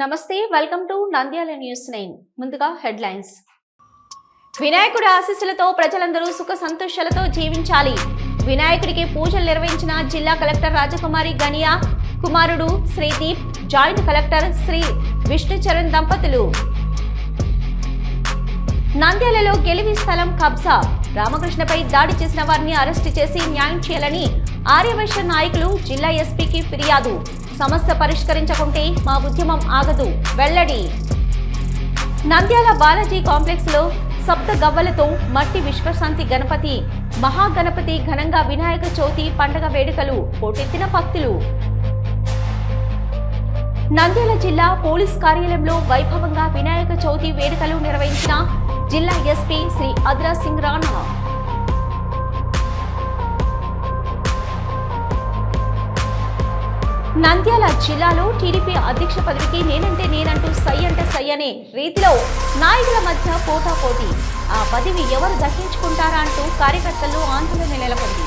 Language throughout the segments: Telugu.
నమస్తే welcome to Nandyal news nine. ముందుగా హెడ్లైన్స్. వినాయకుడి ఆశీస్సులతో ప్రజలందరూ సుఖ సంతోషాలతో జీవించాలి. వినాయకుడికి పూజలు నిర్వహించిన జిల్లా కలెక్టర్ రాజకుమారి గనియా కుమారుడు శ్రీదీప్ జాయింట్ కలెక్టర్ శ్రీ విష్ణుచరణ్ దంపతులు. నంద్యాలలో గెలివి స్థలం కబ్జా. రామకృష్ణపై దాడి చేసిన వారిని అరెస్టు చేసి న్యాయం చేయాలని ఆర్యవైశ్య నాయకులు జిల్లా ఎస్పీకి ఫిర్యాదు. సమస్య పరిష్కరించకుంటే మా ఉద్యమం ఆగదు. వెల్లడి. నంద్యాల బాలాజీ కాంప్లెక్స్లో సప్త గవ్వలతో మట్టి విశ్వశాంతి గణపతి మహాగణపతి ఘనంగా వినాయక చవితి పండగ వేడుకలు పోటెత్తిన భక్తులు. నంద్యాల జిల్లా పోలీస్ కార్యాలయంలో వైభవంగా వినాయక చవితి వేడుకలు నిర్వహించిన జిల్లా ఎస్పీ శ్రీ అద్రా సింగ్ రాణా. నంద్యాల జిల్లాలో టీడీపీ అధ్యక్ష పదవికి నేనంటే నేనంటూ సై అంటే సై అనే రీతిలో నాయకుల మధ్య పోటాపోటీ. ఆ పదవి ఎవరు దక్కించుకుంటారా అంటూ కార్యకర్తల్లో ఆందోళన నెలకొంది.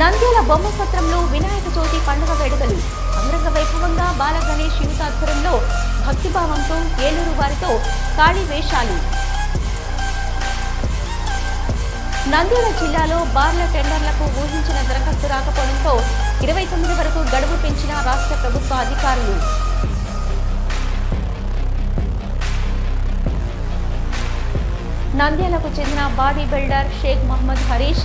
నంద్యాల బొమ్మ సత్రంలో వినాయక చవితి పండుగ వేడుకలు. అంగరంగ వైభవంగా బాల గణేష్ యువత ఆధ్వర్యంలో భక్తిభావంతో ఏలూరు వారితో కాళీ వేషాలు. నంద్యాల జిల్లాలో బార్ల టెండర్లకు ఊహించిన దరఖాస్తు రాకపోవడంతో ఇరవై తొమ్మిది వరకు గడువు పెంచిన రాష్ట్ర ప్రభుత్వ అధికారులు. నంద్యాలకు చెందిన బాడీ బిల్డర్ షేక్ మహమ్మద్ హరీష్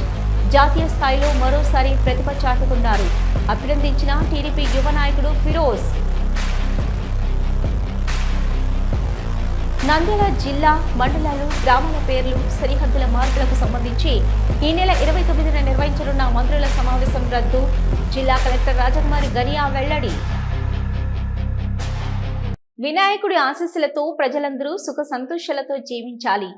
జాతీయ స్థాయిలో మరోసారి ప్రతిభ చాటుకున్నారు. అభినందించిన టీడీపీ యువ నాయకుడు ఫిరోజ్. నంద్యాల జిల్లా మండలాలు గ్రామాల పేర్లు సరిహద్దుల మార్పులకు సంబంధించి ఈ నెల ఇరవై తొమ్మిదిన నిర్వహించనున్న మంత్రుల సమావేశం రద్దు జిల్లా కలెక్టర్ రాజకుమారి గనియా వెల్లడి. వినాయకుడి ఆశీస్సులతో ప్రజలందరూ సుఖ సంతోషాలతో జీవించాలి.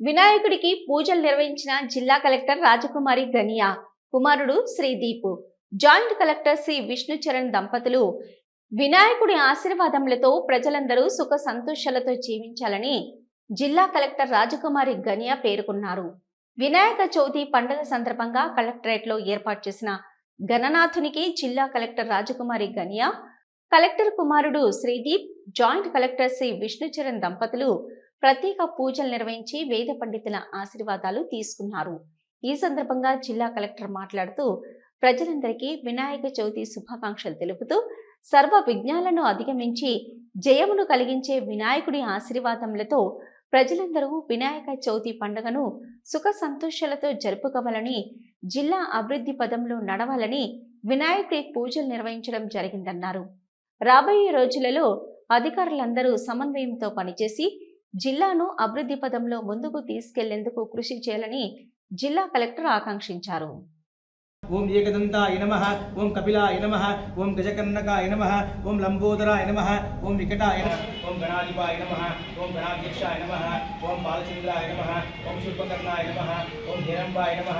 వినాయకుడికి పూజలు నిర్వహించిన జిల్లా కలెక్టర్ రాజకుమారి గనియా కుమారుడు శ్రీదీపు జాయింట్ కలెక్టర్ శ్రీ విష్ణుచరణ్ దంపతులు వినాయకుడి ఆశీర్వాదములతో ప్రజలందరూ సుఖ సంతోషాలతో జీవించాలని జిల్లా కలెక్టర్ రాజకుమారి గనియా పేర్కొన్నారు. వినాయక చవితి పండుగ సందర్భంగా కలెక్టరేట్లో ఏర్పాటు చేసిన గణనాథునికి జిల్లా కలెక్టర్ రాజకుమారి గనియా కలెక్టర్ కుమారుడు శ్రీదీప్ జాయింట్ కలెక్టర్ శ్రీ విష్ణుచరణ్ దంపతులు ప్రత్యేక పూజలు నిర్వహించి వేద పండితుల ఆశీర్వాదాలు తీసుకున్నారు. ఈ సందర్భంగా జిల్లా కలెక్టర్ మాట్లాడుతూ ప్రజలందరికీ వినాయక చవితి శుభాకాంక్షలు తెలుపుతూ సర్వ విఘ్నాలను అధిగమించి జయమును కలిగించే వినాయకుడి ఆశీర్వాదములతో ప్రజలందరూ వినాయక చవితి పండుగను సుఖ సంతోషాలతో జరుపుకోవాలని జిల్లా అభివృద్ధి పదంలో నడవాలని వినాయకుడి పూజలు నిర్వహించడం జరిగిందన్నారు. రాబోయే రోజులలో అధికారులందరూ సమన్వయంతో పనిచేసి జిల్లాను అభివృద్ధి పదంలో ముందుకు తీసుకెళ్ళేందుకు కృషి చేయాలని జిల్లా కలెక్టర్ ఆకాంక్షించారు. ఓం ఏకదంతాయ నమ ఓం కపిలాయ నమ ఓం గజకర్ణకాయ నమ ఓం లంబోదరాయ నమ ఓం వికటాయ నమ ఓం గణాధిపాయ నమ ఓం గణాధ్యక్షాయ నమ ఓం బాలచంద్రాయ నమ ఓం శుల్పకర్ణాయ నమ ఓం హిరంబాయ నమ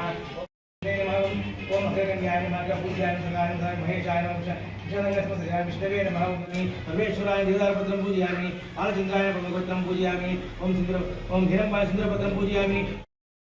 ఓం హరిరణ్యాయ నమ పూజ్యాయ సంగాయ నమ మహేశాయ నమ విష్ణురంగస్మశ్రీయాయ విష్ణవే నమ ఓం సర్వేశ్వరాయ దేవతారపత్రం పూజయామి బాలచంద్రాయ పద్మపత్రం పూజయామి ఓం సుందర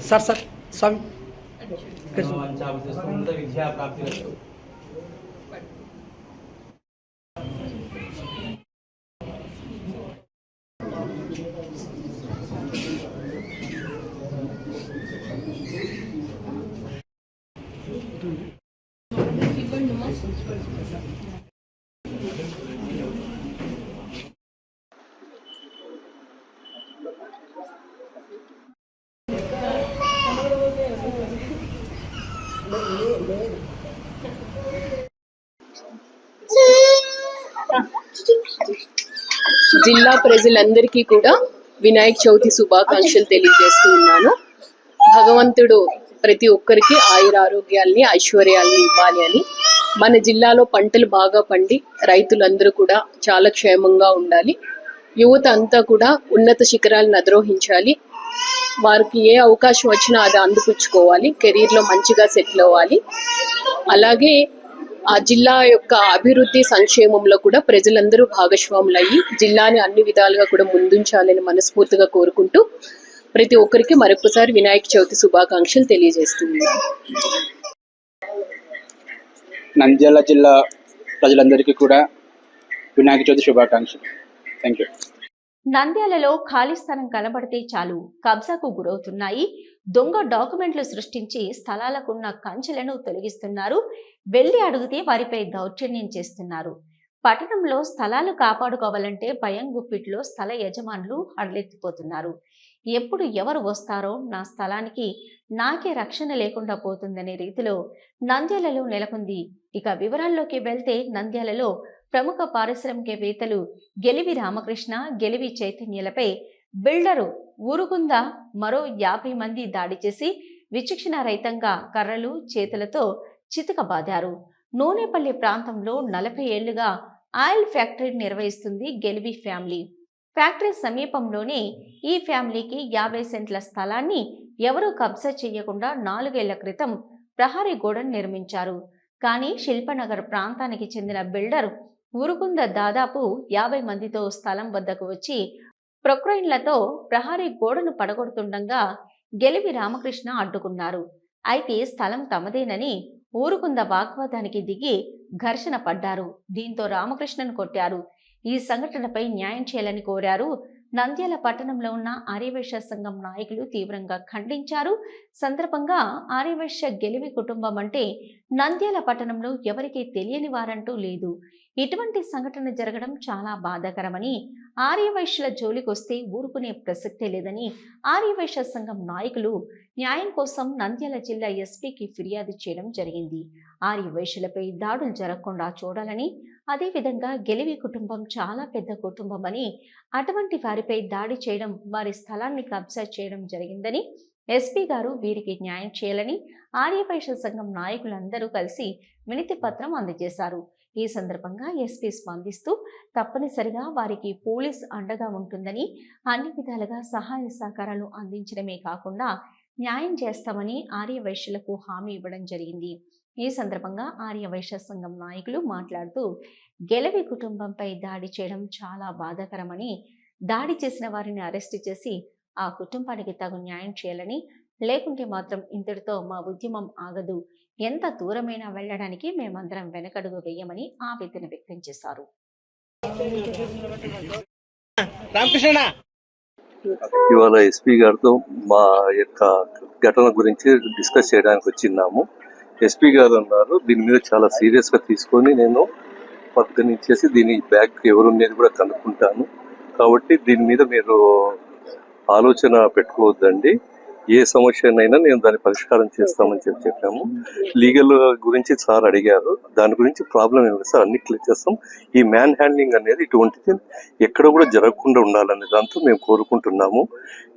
सर सर सर स्वामी विद्या प्राप्ति జిల్లా ప్రజలందరికీ కూడా వినాయక చవితి శుభాకాంక్షలు తెలియజేస్తూ ఉన్నాను. భగవంతుడు ప్రతి ఒక్కరికి ఆయుర ఆరోగ్యాల్ని ఐశ్వర్యాల్ని ఇవ్వాలి అని. మన జిల్లాలో పంటలు బాగా పండి రైతులందరూ కూడా చాలా క్షేమంగా ఉండాలి. యువత అంతా కూడా ఉన్నత శిఖరాలను అధిరోహించాలి. వారికి ఏ అవకాశం వచ్చినా అది అందిపుచ్చుకోవాలి. కెరీర్లో మంచిగా సెటిల్ అవ్వాలి. అలాగే ఆ జిల్లా యొక్క అభివృద్ధి సంక్షేమంలో కూడా ప్రజలందరూ భాగస్వాములయ్యి జిల్లాని అన్ని విధాలుగా కూడా ముందుంచాలని మనస్ఫూర్తిగా కోరుకుంటూ ప్రతి ఒక్కరికి మరొకసారి వినాయక చవితి శుభాకాంక్షలు తెలియజేస్తున్నాను. నంద్యాల జిల్లా ప్రజలందరికీ కూడా వినాయక చవితి శుభాకాంక్షలు. థ్యాంక్ యూ నంద్యాలలో ఖాళీ స్థలం కనబడితే చాలు కబ్జాకు గురవుతున్నాయి దొంగ డాక్యుమెంట్లు సృష్టించి స్థలాలకున్న కంచెలను తొలగిస్తున్నారు. వెళ్ళి అడిగితే వారిపై దౌర్జన్యం చేస్తున్నారు. పట్టణంలో స్థలాలు కాపాడుకోవాలంటే భయం గుప్పిట్లో స్థల యజమానులు అడలెత్తిపోతున్నారు. ఎప్పుడు ఎవరు వస్తారో నా స్థలానికి నాకే రక్షణ లేకుండా పోతుందనే రీతిలో నంద్యాలలో నెలకొంది. ఇక వివరాల్లోకి వెళ్తే నంద్యాలలో ప్రముఖ పారిశ్రామికవేత్తలు గెలివి రామకృష్ణ గెలివి చైతన్యలపై బిల్డరు ఊరుగుంద మరో యాభై మంది దాడి చేసి విచక్షణ రహితంగా కర్రలు చేతులతో చితకబాదారు. నూనెపల్లి ప్రాంతంలో నలభై ఏళ్ళుగా ఆయిల్ ఫ్యాక్టరీ నిర్వహిస్తుంది గెలివి ఫ్యామిలీ. ఫ్యాక్టరీ సమీపంలోనే ఈ ఫ్యామిలీకి యాభై సెంట్ల స్థలాన్ని ఎవరూ కబ్జా చేయకుండా నాలుగేళ్ళ క్రితం ప్రహరీ గోడను నిర్మించారు. కానీ శిల్పనగర్ ప్రాంతానికి చెందిన బిల్డర్ ఊరుకుంద దాదాపు యాభై మందితో స్థలం వద్దకు వచ్చి ప్రొక్రైన్లతో ప్రహారీ గోడను పడగొడుతుండగా గెలివి రామకృష్ణ అడ్డుకున్నారు. అయితే స్థలం తమదేనని ఊరుకుంద వాగ్వాదానికి దిగి ఘర్షణ పడ్డారు. దీంతో రామకృష్ణను కొట్టారు. ఈ సంఘటనపై న్యాయం చేయాలని కోరారు. నంద్యాల పట్టణంలో ఉన్న ఆర్యవేశ సంఘం నాయకులు తీవ్రంగా ఖండించారు. సందర్భంగా ఆర్యవైశ్య గెలివి కుటుంబం అంటే నంద్యాల పట్టణంలో ఎవరికీ తెలియని వారంటూ లేదు. ఇటువంటి సంఘటన జరగడం చాలా బాధాకరమని ఆర్యవైశ్యుల జోలికొస్తే ఊరుకునే ప్రసక్తే లేదని ఆర్యవైశ్య సంఘం నాయకులు న్యాయం కోసం నంద్యాల జిల్లా ఎస్పీకి ఫిర్యాదు చేయడం జరిగింది. ఆర్యవైశ్యులపై దాడులు జరగకుండా చూడాలని అదేవిధంగా గెలివి కుటుంబం చాలా పెద్ద కుటుంబం అని అటువంటి వారిపై దాడి చేయడం వారి స్థలాన్ని కబ్జా చేయడం జరిగిందని ఎస్పీ గారు వీరికి న్యాయం చేయాలని ఆర్యవైశ్య సంఘం నాయకులందరూ కలిసి వినతి పత్రం అందజేశారు. ఈ సందర్భంగా ఎస్పీ స్పందిస్తూ తప్పనిసరిగా వారికి పోలీస్ అండగా ఉంటుందని అన్ని విధాలుగా సహాయ సహకారాలు అందించడమే కాకుండా న్యాయం చేస్తామని ఆర్యవైశ్యులకు హామీ ఇవ్వడం జరిగింది. ఈ సందర్భంగా ఆర్యవైశ్య సంఘం నాయకులు మాట్లాడుతూ గెలవి కుటుంబంపై దాడి చేయడం చాలా బాధాకరమని దాడి చేసిన వారిని అరెస్టు చేసి ఆ కుటుంబానికి తగు న్యాయం చేయాలని లేకుంటే మాత్రం ఇంతటితో మా ఉద్యమం ఆగదు. ఎంత దూరమైనా వెళ్ళడానికి మేమందరం వెనకడుగు వేయమని ఆవేదన వ్యక్తం చేశారు. రామకృష్ణ ఇవాళ ఎస్పీ గారితో మా యొక్క ఘటన గురించి డిస్కస్ చేయడానికి వచ్చిన్నాము. ఎస్పీ గారు అన్నారు దీని మీద చాలా సీరియస్గా తీసుకొని నేను పరిగణించేసి దీని బ్యాక్ ఎవరు ఉండేది కూడా కనుక్కుంటాను. కాబట్టి దీని మీద మీరు ఆలోచన పెట్టుకోవద్దండి. ఏ సమస్యనైనా నేను దాన్ని పరిష్కారం చేస్తామని చెప్పి చెప్పాము. లీగల్ గురించి సార్ అడిగారు. దాని గురించి ప్రాబ్లం ఏమి సార్. అన్ని క్లియర్ చేస్తాం. ఈ మ్యాన్ హ్యాండ్లింగ్ అనేది ఇటువంటిది ఎక్కడ కూడా జరగకుండా ఉండాలనే దాంతో మేము కోరుకుంటున్నాము.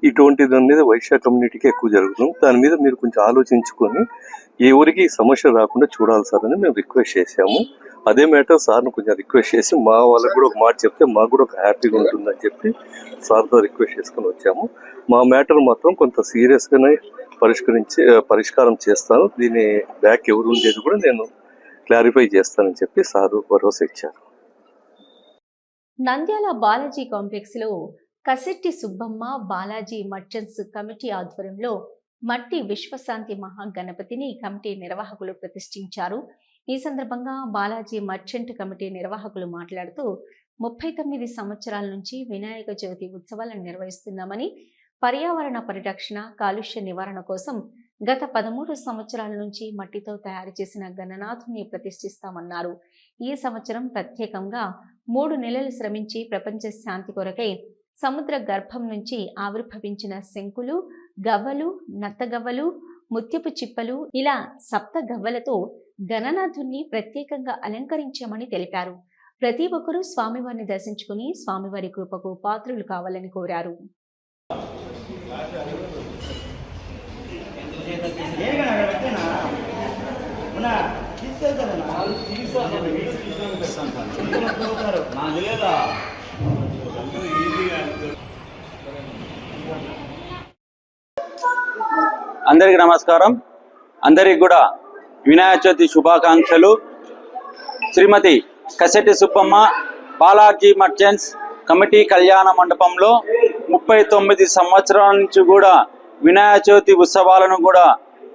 ఇటువంటిది అనేది వైశ్య కమ్యూనిటీకి ఎక్కువ జరుగుతుంది. దాని మీద మీరు కొంచెం ఆలోచించుకొని ఎవరికి ఈ సమస్య రాకుండా చూడాలి సార్ అని మేము రిక్వెస్ట్ చేశాము. అదే మ్యాటర్ సార్ను కొంచెం రిక్వెస్ట్ చేసి మా వాళ్ళకి కూడా ఒక మాట చెప్తే మాకు కూడా ఒక హ్యాపీగా ఉంటుందని చెప్పి సార్తో రిక్వెస్ట్ చేసుకొని వచ్చాము. మా మ్యాటర్ మాత్రం కొంత సీరియస్గానే పరిష్కరించి పరిష్కారం చేస్తాను. దీని బ్యాక్ ఎవరు ఉండేది కూడా నేను క్లారిఫై చేస్తానని చెప్పి సారు భరోసా ఇచ్చారు. నంద్యాల బాలాజీ కాంప్లెక్స్లో కసెట్టి సుబ్బమ్మ బాలాజీ మర్చెంట్స్ కమిటీ ఆధ్వర్యంలో మట్టి విశ్వశాంతి మహాగణపతిని కమిటీ నిర్వాహకులు ప్రతిష్ఠించారు. ఈ సందర్భంగా బాలాజీ మర్చెంట్ కమిటీ నిర్వాహకులు మాట్లాడుతూ ముప్పై తొమ్మిది సంవత్సరాల నుంచి వినాయక చవితి ఉత్సవాలను నిర్వహిస్తున్నామని పర్యావరణ పరిరక్షణ కాలుష్య నివారణ కోసం గత పదమూడు సంవత్సరాల నుంచి మట్టితో తయారు చేసిన గణనాథుని ప్రతిష్ఠిస్తామన్నారు. ఈ సంవత్సరం ప్రత్యేకంగా మూడు నెలలు శ్రమించి ప్రపంచ శాంతి కొరకై సముద్ర గర్భం నుంచి ఆవిర్భవించిన శంకులు గవ్వలు నత్తగవ్వలు ముత్యపు చిప్పలు ఇలా సప్త గవ్వలతో గణనాథుణ్ణి ప్రత్యేకంగా అలంకరించామని తెలిపారు. ప్రతి ఒక్కరూ స్వామివారిని దర్శించుకుని స్వామివారి కృపకు పాత్రులు కావాలని కోరారు. అందరికి నమస్కారం. అందరికి కూడా వినాయక చవితి శుభాకాంక్షలు. శ్రీమతి కసెటి సుబ్బమ్మ బాలాజీ మర్చెంట్స్ కమిటీ కళ్యాణ మండపంలో ముప్పై తొమ్మిది సంవత్సరాల నుంచి కూడా వినాయక చవితి ఉత్సవాలను కూడా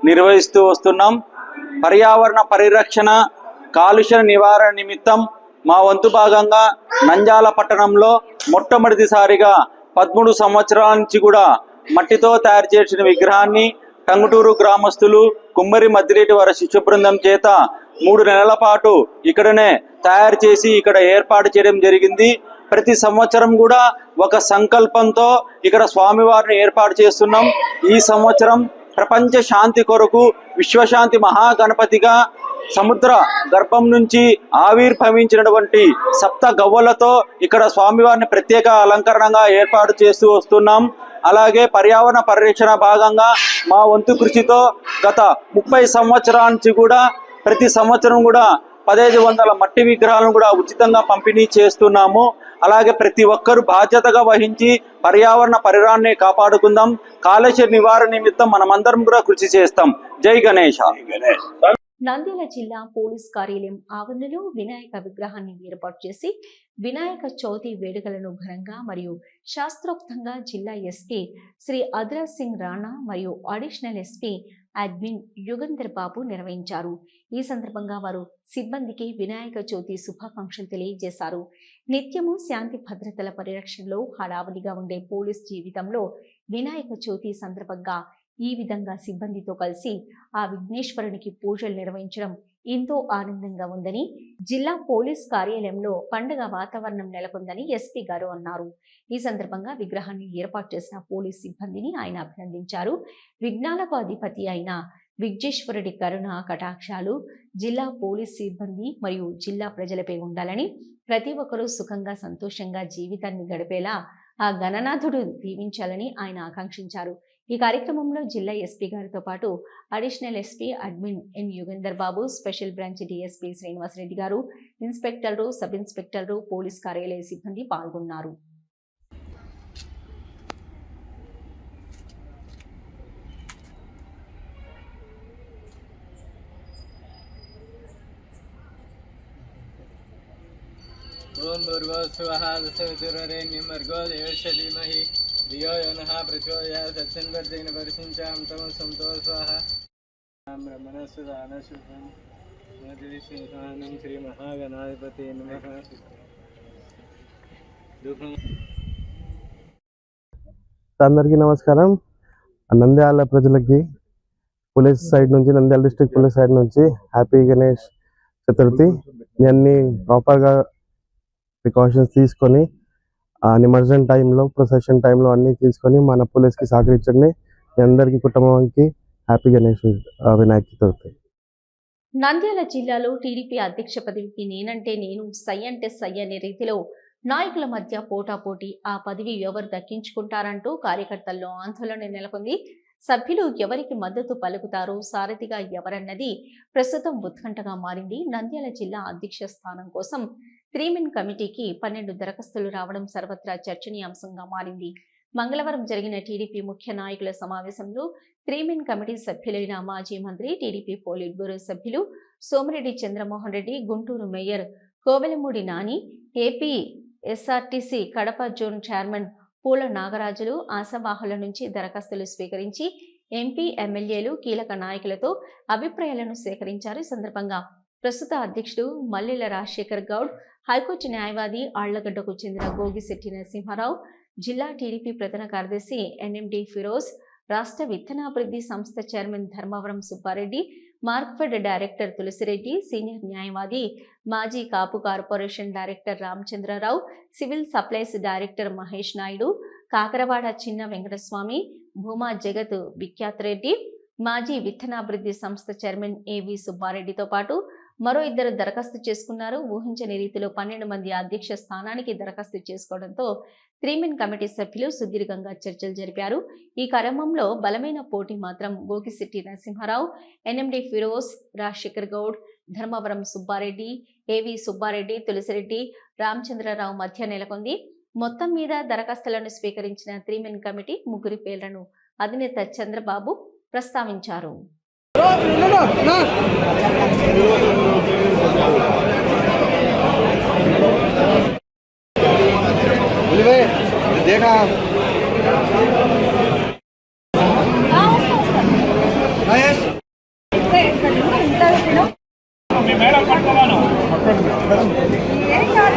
నిర్వహిస్తూ వస్తున్నాం. పర్యావరణ పరిరక్షణ కాలుష్య నివారణ నిమిత్తం మా వంతు భాగంగా నంజాల పట్టణంలో మొట్టమొదటిసారిగా పదమూడు సంవత్సరాల నుంచి కూడా మట్టితో తయారు చేసిన విగ్రహాన్ని టంగుటూరు గ్రామస్తులు కుమ్మరి మద్దిరేటి వారి శిష్య బృందం చేత మూడు నెలల పాటు ఇక్కడనే తయారు చేసి ఇక్కడ ఏర్పాటు చేయడం జరిగింది. ప్రతి సంవత్సరం కూడా ఒక సంకల్పంతో ఇక్కడ స్వామివారిని ఏర్పాటు చేస్తున్నాం. ఈ సంవత్సరం ప్రపంచ శాంతి కొరకు విశ్వశాంతి మహాగణపతిగా సముద్ర గర్భం నుంచి ఆవిర్భవించినటువంటి సప్త గవ్వలతో ఇక్కడ స్వామివారిని ప్రత్యేక అలంకరణగా ఏర్పాటు చేస్తూ వస్తున్నాం. అలాగే పర్యావరణ పరిరక్షణ భాగంగా మా వంతు కృషితో గత ముప్పై సంవత్సరాల నుంచి కూడా ప్రతి సంవత్సరం కూడా పదహైదు వందల మట్టి విగ్రహాలను కూడా ఉచితంగా పంపిణీ చేస్తున్నాము. అలాగే ప్రతి ఒక్కరూ బాధ్యతగా వహించి పర్యావరణ పరిరాన్ని కాపాడుకుందాం. కాలుష్య నివారణ నిమిత్తం మనమందరం కూడా కృషి చేస్తాం. జై గణేష్. నంద్యాల జిల్లా పోలీస్ కార్యాలయం ఆవరణలో వినాయక విగ్రహాన్ని ఏర్పాటు చేసి వినాయక చవితి వేడుకలను ఘనంగా మరియు శాస్త్రోక్తంగా జిల్లా ఎస్పీ శ్రీ అద్రా సింగ్ రాణా మరియు additional SP admin Yugandhar Babu నిర్వహించారు. ఈ సందర్భంగా వారు సిబ్బందికి వినాయక చవితి శుభాకాంక్షలు తెలియజేశారు. నిత్యము శాంతి భద్రతల పరిరక్షణలో హడావుడిగా ఉండే పోలీస్ జీవితంలో వినాయక చవితి సందర్భంగా ఈ విధంగా సిబ్బందితో కలిసి ఆ విఘ్నేశ్వరునికి పూజలు నిర్వహించడం ఎంతో ఆనందంగా ఉందని జిల్లా పోలీస్ కార్యాలయంలో పండుగ వాతావరణం నెలకొందని ఎస్పీ గారు అన్నారు. ఈ సందర్భంగా విగ్రహాన్ని ఏర్పాటు చేసిన పోలీస్ సిబ్బందిని ఆయన అభినందించారు. విఘ్నాలకు అధిపతి అయిన విఘ్నేశ్వరుడి కరుణ కటాక్షాలు జిల్లా పోలీస్ సిబ్బంది మరియు జిల్లా ప్రజలపై ఉండాలని ప్రతి ఒక్కరూ సుఖంగా సంతోషంగా జీవితాన్ని గడిపేలా ఆ గణనాథుడు దీవించాలని ఆయన ఆకాంక్షించారు. ఈ కార్యక్రమంలో జిల్లా ఎస్పీ గారితో పాటు additional SP admin N Yugender Babu special branch DSP Srinivasa Reddy గారు ఇన్స్పెక్టర్లు సబ్ ఇన్స్పెక్టర్లు పోలీస్ కార్యాలయ సిబ్బంది పాల్గొన్నారు. ఓం భూర్వస్వాహ దశోధురే నిమర్గో దేవశ ధియో తమ సంతోషాహ దానశుభం శ్రీ మహాగణాధిపతి అందరికీ నమస్కారం. నంద్యాల ప్రజలకి పోలీస్ సైడ్ నుంచి నంద్యాల డిస్ట్రిక్ట్ పోలీస్ సైడ్ నుంచి హ్యాపీ గణేష్ చతుర్థి. ఇవన్నీ ప్రాపర్గా ప్రికాషన్స్ తీసుకొని నిమజ్జనం టైంలో ప్రొసెషన్ టైంలో అన్నీ తీసుకొని మన పోలీస్కి సహకరించండి. అందరికీ కుటుంబానికి హ్యాపీ గణేష్ వినాయక చతుర్థి నంద్యాల జిల్లాలో టీడీపీ అధ్యక్ష పదవికి నేనంటే నేను సై అంటే సై అనే రీతిలో నాయకుల మధ్య పోటాపోటీ ఆ పదవి ఎవరు దక్కించుకుంటారంటూ కార్యకర్తల్లో ఆందోళన నెలకొంది. సభ్యులు ఎవరికి మద్దతు పలుకుతారో సారథిగా ఎవరన్నది ప్రస్తుతం ఉత్కంఠగా మారింది. నంద్యాల జిల్లా అధ్యక్ష స్థానం కోసం త్రీమెన్ కమిటీకి పన్నెండు దరఖాస్తులు రావడం సర్వత్రా చర్చనీయాంశంగా మారింది. మంగళవారం జరిగిన టీడీపీ ముఖ్య నాయకుల సమావేశంలో త్రీమెన్ కమిటీ సభ్యులైన మాజీ మంత్రి టీడీపీ పోలిట్ బ్యూరో సభ్యులు Somireddy Chandramohan Reddy Guntur mayor Kovelamudi Nani AP SRTC Kadapa zone chairman Poola Nagarajulu ఆశావాహుల నుంచి దరఖాస్తులు స్వీకరించి ఎంపీ ఎమ్మెల్యేలు కీలక నాయకులతో అభిప్రాయాలను సేకరించారు. ఈ సందర్భంగా ప్రస్తుత అధ్యక్షుడు మల్లెల రాజశేఖర్ గౌడ్ హైకోర్టు న్యాయవాది ఆళ్ళగడ్డకు చెందిన గోగిశెట్టి నరసింహారావు జిల్లా టీడీపీ ప్రధాన కార్యదర్శి ఎన్ఎండి ఫిరోజ్ రాష్ట్ర విత్తనాభివృద్ధి సంస్థ chairman Dharmavaram Subbareddy Markfed director Tulasireddy senior న్యాయవాది మాజీ Kapu corporation director Ramachandrarao civil supplies director Mahesh Naidu Kakarawada Chinna Venkataswamy Bhuma జగత్ విఖ్యాత్ రెడ్డి మాజీ విత్తనాభివృద్ధి సంస్థ చైర్మన్ ఏవి సుబ్బారెడ్డితో పాటు మరో ఇద్దరు దరఖాస్తు చేసుకున్నారు. ఊహించని రీతిలో పన్నెండు మంది అధ్యక్ష స్థానానికి దరఖాస్తు చేసుకోవడంతో త్రీమెన్ కమిటీ సభ్యులు సుదీర్ఘంగా చర్చలు జరిపారు. ఈ క్రమంలో బలమైన పోటీ మాత్రం గోకిశెట్టి నరసింహారావు ఎన్ఎండి ఫిరోజ్ రాజశేఖర్ గౌడ్ ధర్మవరం సుబ్బారెడ్డి ఏవి సుబ్బారెడ్డి తులసిరెడ్డి రామచంద్రరావు మధ్య నెలకొంది. మొత్తం మీద దరఖాస్తులను స్వీకరించిన త్రీమెన్ కమిటీ ముగ్గురి పేర్లను అధినేత చంద్రబాబు ప్రస్తావించారు. देखा మీ మేడం పట్టుకోవాను. ఏం కాదు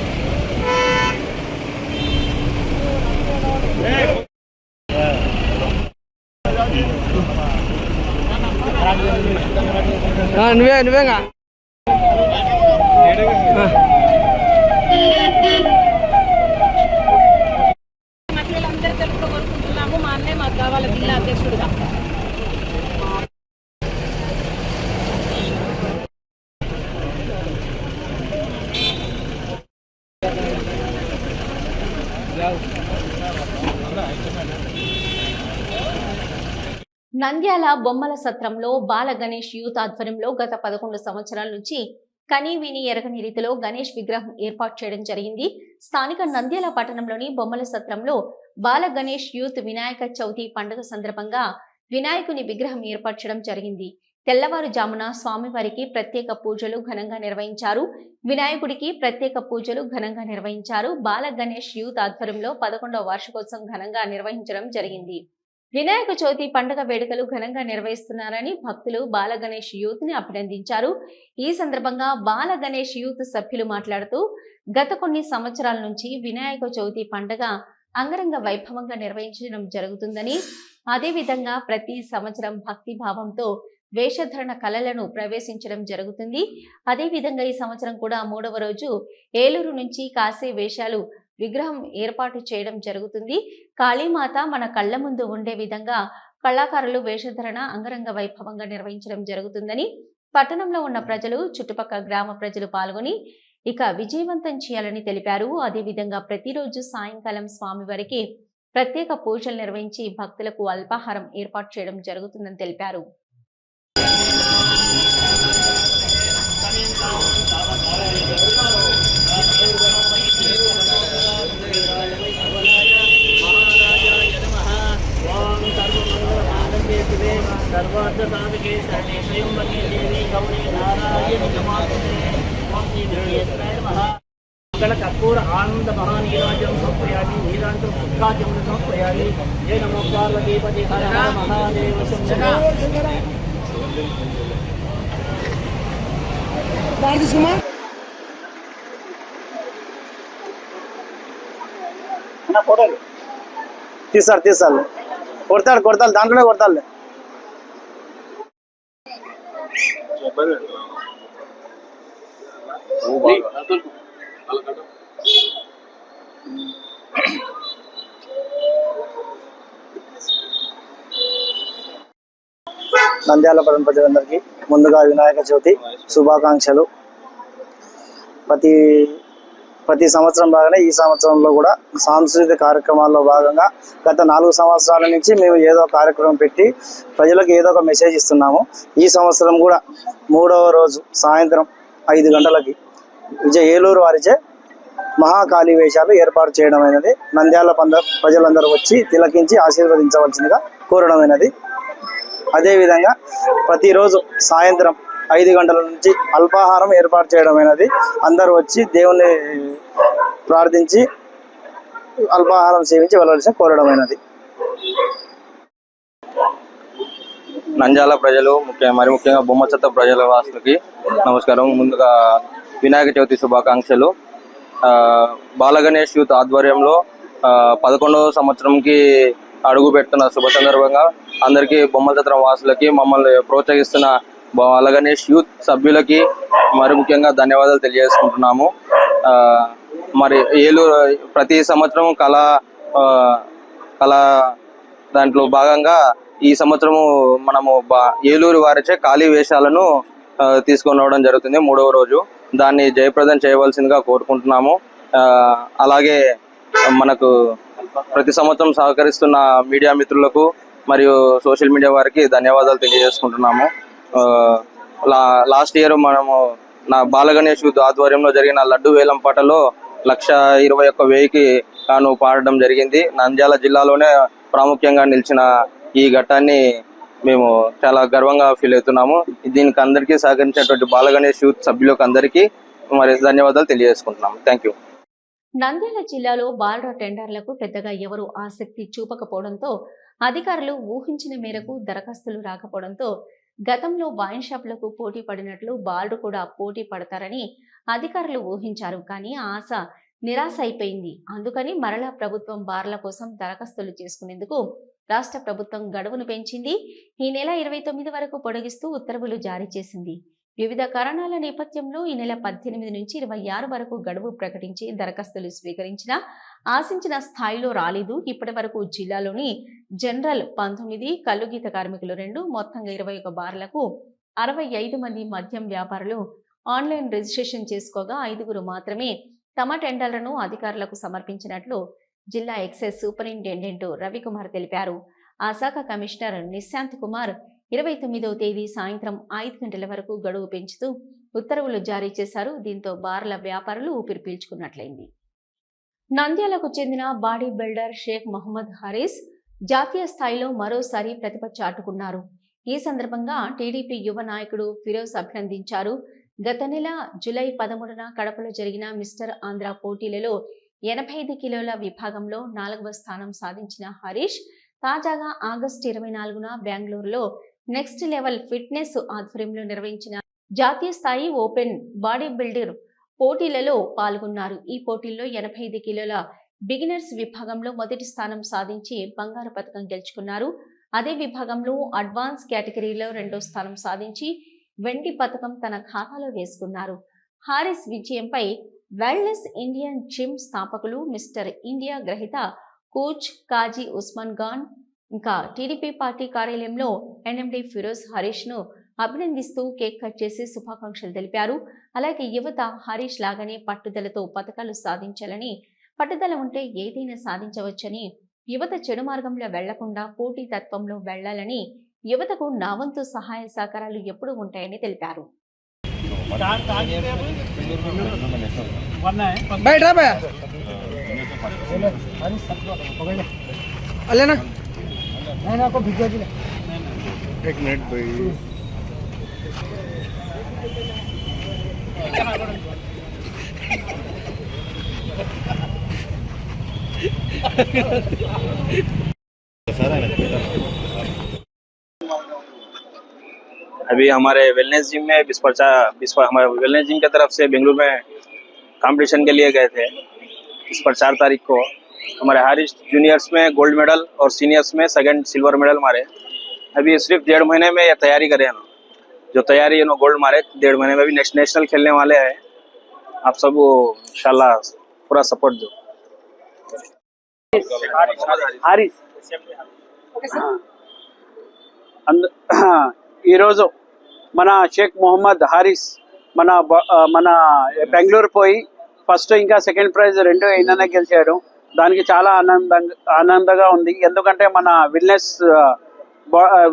నువ్వే నువ్వేగా మహిళలందరి తరపున కోరుకుంటున్నాము మా అన్నయ్య మాకు కావాలి జిల్లా అధ్యక్షుడిగా నంద్యాల బొమ్మల సత్రంలో బాల గణేష్ యూత్ ఆధ్వర్యంలో గత పదకొండు సంవత్సరాల నుంచి కనీ విని ఎరగని రీతిలో గణేష్ విగ్రహం ఏర్పాటు చేయడం జరిగింది. స్థానిక నంద్యాల పట్టణంలోని బొమ్మల సత్రంలో బాల గణేష్ యూత్ వినాయక చవితి పండుగ సందర్భంగా వినాయకుని విగ్రహం ఏర్పాటు చేయడం జరిగింది. తెల్లవారుజామున స్వామివారికి ప్రత్యేక పూజలు ఘనంగా నిర్వహించారు. వినాయకుడికి ప్రత్యేక పూజలు ఘనంగా నిర్వహించారు. బాల గణేష్ యూత్ ఆధ్వర్యంలో పదకొండవ వార్షికోత్సవం ఘనంగా నిర్వహించడం జరిగింది. వినాయక చవితి పండుగ వేడుకలు ఘనంగా నిర్వహిస్తున్నారని భక్తులు బాల గణేష్ యూత్ని అభినందించారు. ఈ సందర్భంగా బాల గణేష్ యూత్ సభ్యులు మాట్లాడుతూ గత కొన్ని సంవత్సరాల నుంచి వినాయక చవితి పండుగ అంగరంగ వైభవంగా నిర్వహించడం జరుగుతుందని అదేవిధంగా ప్రతి సంవత్సరం భక్తి భావంతో వేషధరణ కళలను ప్రవేశించడం జరుగుతుంది. అదేవిధంగా ఈ సంవత్సరం కూడా మూడవ రోజు ఏలూరు నుంచి కాసే వేషాలు విగ్రహం ఏర్పాటు చేయడం జరుగుతుంది. కాళీమాత మన కళ్ళ ముందు ఉండే విధంగా కళాకారులు వేషధరణ అంగరంగ వైభవంగా నిర్వహించడం జరుగుతుందని పట్టణంలో ఉన్న ప్రజలు చుట్టుపక్కల గ్రామ ప్రజలు పాల్గొని ఇక విజయవంతం చేయాలని తెలిపారు. అదేవిధంగా ప్రతిరోజు సాయంకాలం స్వామివారికి ప్రత్యేక పూజలు నిర్వహించి భక్తులకు అల్పాహారం ఏర్పాటు చేయడం జరుగుతుందని తెలిపారు. కర్పూర ఆనంద మహానీరాజం సమర్పయామి నీరాంతం సుఖాజం సమర్పయామి జయ నమో పార్వతీపతి హర హర మహాదేవ శంభో. తీస్తారు తీస్తారు కొడతాడు కొడతాడు దాంట్లోనే కొడతాడు నంద్యాల పట్టణ ప్రజలందరికీ ముందుగా వినాయక చవితి శుభాకాంక్షలు. ప్రతి ప్రతి సంవత్సరం లాగానే ఈ సంవత్సరంలో కూడా సాంస్కృతిక కార్యక్రమాల్లో భాగంగా గత నాలుగు సంవత్సరాల నుంచి మేము ఏదో కార్యక్రమం పెట్టి ప్రజలకు ఏదో ఒక మెసేజ్ ఇస్తున్నాము. ఈ సంవత్సరం కూడా మూడవ రోజు సాయంత్రం ఐదు గంటలకి విజయ ఏలూరు వారిచే మహాకాళీ వేషాలు ఏర్పాటు చేయడమైనది నంద్యాల పంద ప్రజలందరూ వచ్చి తిలకించి ఆశీర్వదించవలసిందిగా కోరడమైనది అదేవిధంగా ప్రతిరోజు సాయంత్రం ఐదు గంటల నుంచి అల్పాహారం ఏర్పాటు చేయడమైనది అందరూ వచ్చి దేవుణ్ణి ప్రార్థించి అల్పాహారం సేవించి వెళ్ళవలసిన కోరడమైనది నంద్యాల ప్రజలు ముఖ్య మరి ముఖ్యంగా బొమ్మచత్త ప్రజల వాసులకి నమస్కారం. ముందుగా వినాయక చవితి శుభాకాంక్షలు. బాలగణేష్ యూత్ ఆధ్వర్యంలో పదకొండవ సంవత్సరంకి అడుగు పెడుతున్న శుభ సందర్భంగా అందరికీ బొమ్మచత్రం వాసులకి మమ్మల్ని ప్రోత్సహిస్తున్న అలాగనే యూత్ సభ్యులకి మరి ముఖ్యంగా ధన్యవాదాలు తెలియజేసుకుంటున్నాము. మరి ఏలూరు ప్రతి సంవత్సరం కళా కళా దాంట్లో భాగంగా ఈ సంవత్సరము మనము బా- ఏలూరు వారిచే ఖాళీ వేషాలను తీసుకొని రావడం జరుగుతుంది మూడవ రోజు. దాన్ని జయప్రదం చేయవలసిందిగా కోరుకుంటున్నాము. అలాగే మనకు ప్రతి సంవత్సరం సహకరిస్తున్న మీడియా మిత్రులకు మరియు సోషల్ మీడియా వారికి ధన్యవాదాలు తెలియజేసుకుంటున్నాము. లాస్ట్ ఇయర్ మనము నా బాలగణేష్ ఆధ్వర్యంలో జరిగిన లడ్డు వేలం పాటలో లక్ష ఇరవై ఒక్క వెయ్యికి తాను పాడడం జరిగింది. నంద్యాల జిల్లాలోనే ప్రాముఖ్యంగా నిలిచిన ఈ ఘట్టాన్ని మేము చాలా గర్వంగా ఫీల్ అవుతున్నాము. దీనికి అందరికీ సహకరించినటువంటి బాలగణేష్ యూత్ సభ్యులకు అందరికీ మరి ధన్యవాదాలు తెలియజేసుకుంటున్నాము. థ్యాంక్ యూ నంద్యాల జిల్లాలో బాలుర టెండర్లకు పెద్దగా ఎవరు ఆసక్తి చూపకపోవడంతో అధికారులు ఊహించిన మేరకు దరఖాస్తులు రాకపోవడంతో గతంలో వైన్ షాప్లకు పోటీ పడినట్లు బాలుడు కూడా పోటీ పడతారని అధికారులు ఊహించారు. కానీ ఆశ నిరాశ అయిపోయింది. అందుకని మరలా ప్రభుత్వం బార్ల కోసం దరఖాస్తులు చేసుకునేందుకు రాష్ట్ర ప్రభుత్వం గడువును పెంచింది. ఈ నెల ఇరవై తొమ్మిది వరకు పొడిగిస్తూ ఉత్తర్వులు జారీ చేసింది. వివిధ కారణాల నేపథ్యంలో ఈ నెల పద్దెనిమిది నుంచి ఇరవై ఆరు వరకు గడువు ప్రకటించి దరఖాస్తులు స్వీకరించిన ఆశించిన స్థాయిలో రాలేదు. ఇప్పటి వరకు జిల్లాలోని జనరల్ పంతొమ్మిది కల్లుగీత కార్మికులు రెండు మొత్తంగా ఇరవై ఒక బార్లకు అరవై ఐదు మంది మద్యం వ్యాపారులు ఆన్లైన్ రిజిస్ట్రేషన్ చేసుకోగా ఐదుగురు మాత్రమే తమ టెండర్లను అధికారులకు సమర్పించినట్లు జిల్లా ఎక్సైజ్ సూపరింటెండెంట్ రవికుమార్ తెలిపారు. ఆ శాఖ కమిషనర్ నిశాంత్ కుమార్ ఇరవై తొమ్మిదవ తేదీ సాయంత్రం ఐదు గంటల వరకు గడువు పెంచుతూ ఉత్తర్వులు జారీ చేశారు. దీంతో బార్ల వ్యాపారులు ఊపిరి పీల్చుకున్నట్లయింది. నంద్యాలకు చెందిన బాడీ బిల్డర్ షేక్ మహమ్మద్ హరీస్ జాతీయ స్థాయిలో మరోసారి ప్రతిభ చాటుకున్నారు ఈ సందర్భంగా టీడీపీ యువ నాయకుడు ఫిరోజ్ అభినందించారు. గత నెల జూలై పదమూడున కడపలో జరిగిన మిస్టర్ ఆంధ్ర పోటీలలో ఎనభై ఐదు కిలోల విభాగంలో నాలుగవ స్థానం సాధించిన హరీష్ తాజాగా ఆగస్టు ఇరవై నాలుగున బెంగళూరులో నెక్స్ట్ లెవెల్ ఫిట్నెస్ ఆధ్వర్యంలో నిర్వహించిన జాతీయ స్థాయి ఓపెన్ బాడీ బిల్డర్ పోటీలలో పాల్గొన్నారు. ఈ పోటీల్లో ఎనభై ఐదు కిలోల బిగినర్స్ విభాగంలో మొదటి స్థానం సాధించి బంగారు పథకం గెలుచుకున్నారు. అదే విభాగంలో అడ్వాన్స్ కేటగిరీలో రెండో స్థానం సాధించి వెండి పథకం తన ఖాతాలో వేసుకున్నారు. హారిస్ విజయంపై వెల్నెస్ ఇండియన్ జిమ్ స్థాపకులు మిస్టర్ ఇండియా గ్రహీత కోచ్ కాజీ ఉస్మాన్ గాన్ ఇంకా టీడీపీ పార్టీ కార్యాలయంలో ఎన్ఎండి ఫిరోజ్ హరీష్ను అభినందిస్తూ కేక్ కట్ చేసి శుభాకాంక్షలు తెలిపారు. అలాగే యువత హరీష్ లాగానే పట్టుదలతో పథకాలు సాధించాలని పట్టుదల ఉంటే ఏదైనా సాధించవచ్చని యువత చెడు మార్గంలో వెళ్ళకుండా పోటీ తత్వంలో వెళ్ళాలని యువతకు నావంతు సహాయ సహకారాలు ఎప్పుడు ఉంటాయని తెలిపారు. नहीं ना आपको भिजवा दिला एक मिनट भाई। अभी हमारे वेलनेस जिम में प्रचार विश्व हमारे वेलनेस जिम की तरफ़ से बेंगलुरु में कंपटीशन के लिए गए थे। इस पर चार तारीख को हमारे हारिस्ट जूनियर्स में गोल्ड मेडल और सीनियर्स में सेकंड सिल्वर मेडल मारे अभी सिर्फ डेढ़ महीने में ये तैयारी करे हैं ना जो तैयारी है ना गोल्ड मारे डेढ़ महीने में अभी नेक्स्ट नेशनल खेलने वाले हैं आप सब इंशाल्लाह पूरा सपोर्ट दो హారిస్ అందు ఈరోజు మన షేక్ మొహమ్మద్ హారిస్ మన బ- ఆ, మన బెంగళూరు పోయి ఫస్ట్ ఇంకా సెకండ్ ప్రైజ్ రెండు ఈయననే గెలిచాడు దానికి చాలా ఆనందంగా ఆనందంగా ఉంది. ఎందుకంటే మన విల్నెస్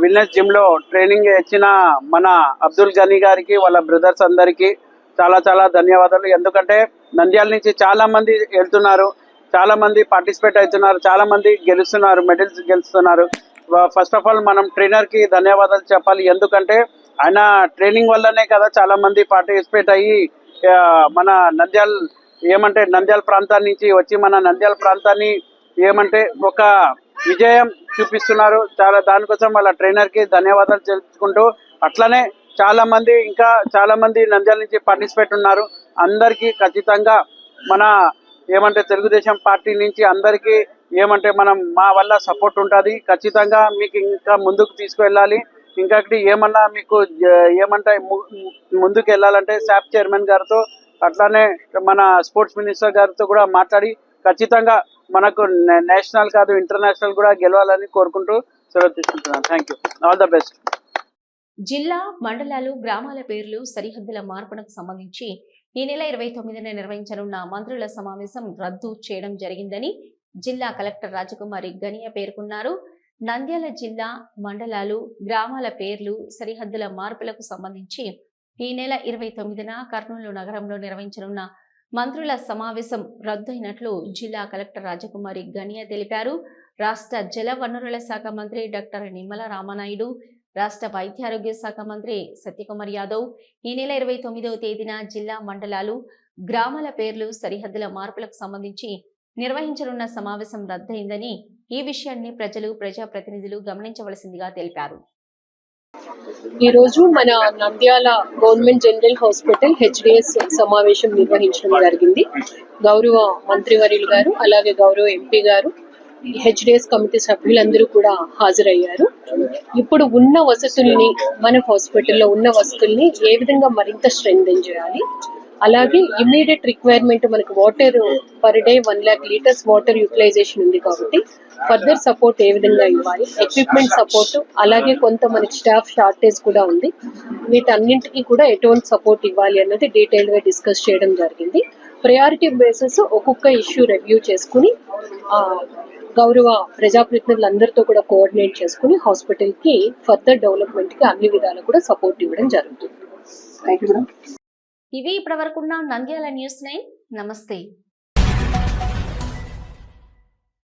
విల్నెస్ జిమ్లో ట్రైనింగ్ ఇచ్చిన మన అబ్దుల్ గనీ గారికి వాళ్ళ బ్రదర్స్ అందరికి చాలా చాలా ధన్యవాదాలు. ఎందుకంటే నంద్యాల నుంచి చాలా మంది వెళ్తున్నారు. చాలా మంది పార్టిసిపేట్ అవుతున్నారు. చాలా మంది గెలుస్తున్నారు మెడల్స్ గెలుస్తున్నారు. ఫస్ట్ ఆఫ్ ఆల్ మనం ట్రైనర్కి ధన్యవాదాలు చెప్పాలి. ఎందుకంటే ఆయన ట్రైనింగ్ వల్లనే కదా చాలా మంది పార్టిసిపేట్ అయ్యి మన నంద్యాల ఏమంటే నంద్యాల ప్రాంతాన్ని నుంచి వచ్చి మన నంద్యాల ప్రాంతాన్ని ఏమంటే ఒక విజయం చూపిస్తున్నారు. చాలా దానికోసం వాళ్ళ ట్రైనర్కి ధన్యవాదాలు తెలుపుకుంటూ అట్లనే చాలా మంది ఇంకా చాలా మంది నంద్యాల నుంచి పార్టిసిపేట్ ఉన్నారు. అందరికీ ఖచ్చితంగా మన ఏమంటే తెలుగుదేశం పార్టీ నుంచి అందరికీ ఏమంటే మనం మా వల్ల సపోర్ట్ ఉంటుంది. ఖచ్చితంగా మీకు ఇంకా ముందుకు తీసుకువెళ్ళాలి. ఇంకొకటి ఏమన్నా మీకు ఏమంటే ము- ముందుకు వెళ్ళాలంటే శాప్ చైర్మన్ గారితో అట్లానే మన స్పోర్ట్స్ మినిస్టర్ గారితో కూడా మాట్లాడి ఖచ్చితంగా మనకు నేషనల్ కాదు ఇంటర్నేషనల్ కూడా గెలవాలని కోరుకుంటూ సెలవు తీసుకుంటున్నాను. Thank you all the best జిల్లా మండలాలు గ్రామాల పేర్లు సరిహద్దుల మార్పునకు సంబంధించి ఈ నెల ఇరవై తొమ్మిదిన నిర్వహించనున్న మంత్రుల సమావేశం రద్దు చేయడం జరిగిందని జిల్లా కలెక్టర్ రాజకుమారి గనియ పేర్కొన్నారు. నంద్యాల జిల్లా మండలాలు గ్రామాల పేర్లు సరిహద్దుల మార్పులకు సంబంధించి ఈ నెల ఇరవై తొమ్మిదిన కర్నూలు నగరంలో నిర్వహించనున్న మంత్రుల సమావేశం రద్దయినట్లు జిల్లా కలెక్టర్ రాజకుమారి గనియా తెలిపారు. రాష్ట్ర జల వనరుల శాఖ మంత్రి డాక్టర్ నిమ్మల రామానాయుడు రాష్ట్ర వైద్యారోగ్య శాఖ మంత్రి సత్యకుమార్ యాదవ్ ఈ నెల ఇరవై తొమ్మిదవ తేదీన జిల్లా మండలాలు గ్రామాల పేర్లు సరిహద్దుల మార్పులకు సంబంధించి నిర్వహించనున్న సమావేశం రద్దయిందని ఈ విషయాన్ని ప్రజలు ప్రజాప్రతినిధులు గమనించవలసిందిగా తెలిపారు. ఈ రోజు మన Nandyal government general hospital HDS సమావేశం నిర్వహించడం జరిగింది. గౌరవ మంత్రివర్యులు గారు అలాగే గౌరవ ఎంపీ గారు హెచ్డిఎస్ కమిటీ సభ్యులందరూ కూడా హాజరయ్యారు. ఇప్పుడు ఉన్న వసతుల్ని మన హాస్పిటల్లో ఉన్న వసతుల్ని ఏ విధంగా మరింత స్ట్రెంగ్ చేయాలి? అలాగే ఇమీడియట్ రిక్వైర్మెంట్ మనకు water per day one lakh litres water utilization ఉంది కాబట్టి ఫర్దర్ సపోర్ట్ ఏ విధంగా ఇవ్వాలి? ఎక్విప్మెంట్ సపోర్ట్ అలాగే కొంత మనకి స్టాఫ్ షార్టేజ్ కూడా ఉంది. వీటన్నింటికి కూడా ఎటువంటి సపోర్ట్ ఇవ్వాలి అన్నది డీటెయిల్గా డిస్కస్ చేయడం జరిగింది. ప్రయారిటీ బేసిస్ ఒక్కొక్క ఇష్యూ రివ్యూ చేసుకుని గౌరవ ప్రజాప్రతినిధులందరితో కూడా కోఆర్డినేట్ చేసుకుని హాస్పిటల్కి ఫర్దర్ డెవలప్మెంట్కి అన్ని విధాలు కూడా సపోర్ట్ ఇవ్వడం జరుగుతుంది. ఇవి ఇప్పటివరకున్న నంద్యాల న్యూస్ నైన్. నమస్తే.